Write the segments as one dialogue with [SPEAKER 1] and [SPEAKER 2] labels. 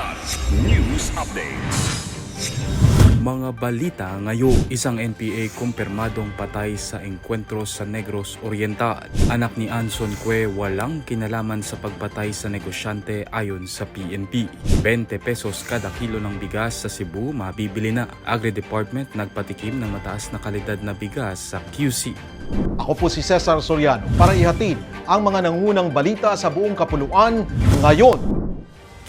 [SPEAKER 1] Kilat News Updates.
[SPEAKER 2] Mga balita ngayon, isang NPA kumpirmadong patay sa engkwentro sa Negros Oriental. Anak ni Anson Cue walang kinalaman sa pagpatay sa negosyante ayon sa PNP. 20 pesos kada kilo ng bigas sa Cebu mabibili na. Agri-Department nagpatikim ng mataas na kalidad na bigas sa QC.
[SPEAKER 3] Ako po si Cesar Soriano para ihatid ang mga nangunang balita sa buong kapuluan ngayon.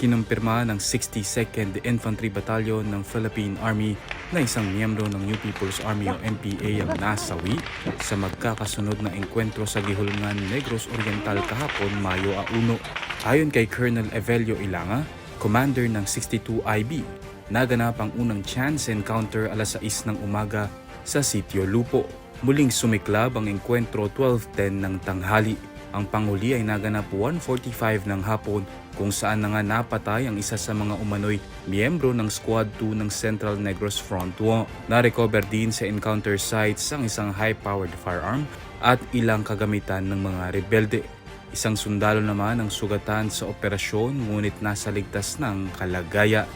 [SPEAKER 2] Kinumpirma ng 62nd Infantry Battalion ng Philippine Army na isang miyembro ng New People's Army o NPA ang nasawi sa magkakasunod na engkwentro sa Gihulungan Negros Oriental kahapon Mayo 1. Ayon kay Colonel Evelio Ilanga, commander ng 62 IB, naganap ang unang chance encounter alas 6 ng umaga sa Sitio Lupo. Muling sumiklab ang engkwentro 12.10 ng tanghali. Ang panghuli ay naganap 1.45 ng hapon kung saan na nga napatay ang isa sa mga umano'y miyembro ng Squad 2 ng Central Negros Front 1. Na-recover din sa encounter sites ang isang high-powered firearm at ilang kagamitan ng mga rebelde. Isang sundalo naman ang sugatan sa operasyon ngunit nasa ligtas ng kalagaya.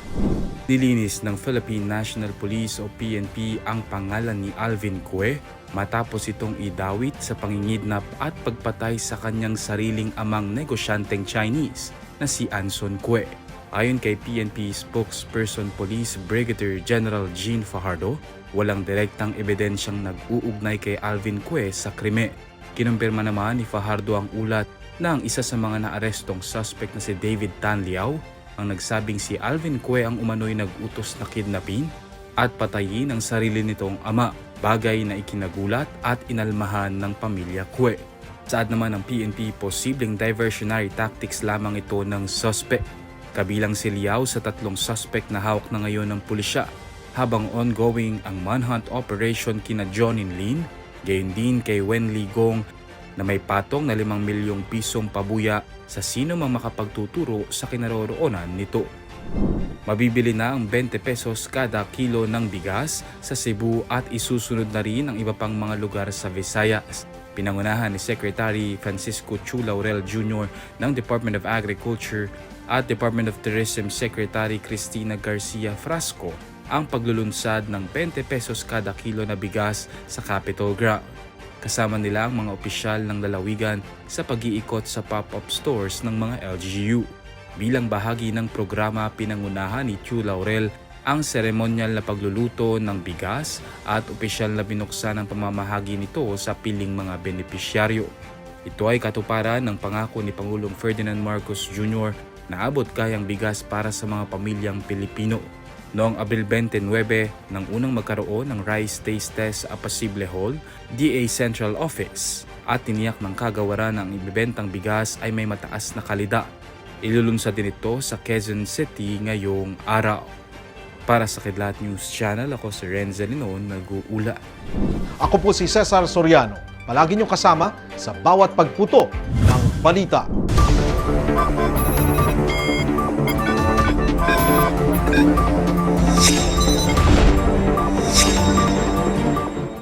[SPEAKER 2] Nilinis ng Philippine National Police o PNP ang pangalan ni Alvin Cue matapos itong idawit sa pangingidnap at pagpatay sa kanyang sariling amang negosyanteng Chinese na si Anson Cue. Ayon kay PNP spokesperson Police Brigadier General Jean Fajardo, walang direktang ebidensyang nag-uugnay kay Alvin Cue sa krime. Kinumpirma naman ni Fajardo ang ulat na ang isa sa mga naarestong suspect na si David Tanliao ang nagsabing si Alvin Cue ang umano'y nag-utos na kidnapin at patayin ang sarili nitong ama, bagay na ikinagulat at inalmahan ng pamilya Cue. Saad naman ng PNP, posibleng diversionary tactics lamang ito ng suspect. Kabilang si Liao sa tatlong suspect na hawak na ngayon ng pulisya habang ongoing ang manhunt operation kina Johnin Lin, gayon din kay Wen Li Gong na may patong na 5 milyong pisong pabuya sa sino mang makapagtuturo sa kinaroroonan nito. Mabibili na ang 20 pesos kada kilo ng bigas sa Cebu at isusunod na rin ang iba pang mga lugar sa Visayas. Pinangunahan ni Secretary Francisco Chu Laurel Jr. ng Department of Agriculture at Department of Tourism Secretary Cristina Garcia Frasco ang paglulunsad ng 20 pesos kada kilo na bigas sa Capitol Ground. Kasama nila ang mga opisyal ng lalawigan sa pag-iikot sa pop-up stores ng mga LGU. Bilang bahagi ng programa, pinangunahan ni Chu Laurel ang seremonyal na pagluluto ng bigas at opisyal na binuksan ang pamamahagi nito sa piling mga benepisyaryo. Ito ay katuparan ng pangako ni Pangulong Ferdinand Marcos Jr. na abot kayang bigas para sa mga pamilyang Pilipino. Noong Abril 29, nang unang magkaroon ng Rice Taste Test sa Apasible Hall, DA Central Office, at tiniyak ng kagawaran ng ibibentang bigas ay may mataas na kalidad. Ilulunsad din ito sa Quezon City ngayong araw. Para sa Kidlat News Channel, ako si Renzo Linon, nag-uula.
[SPEAKER 3] Ako po si Cesar Soriano. Palagi niyong kasama sa bawat pagputo ng balita.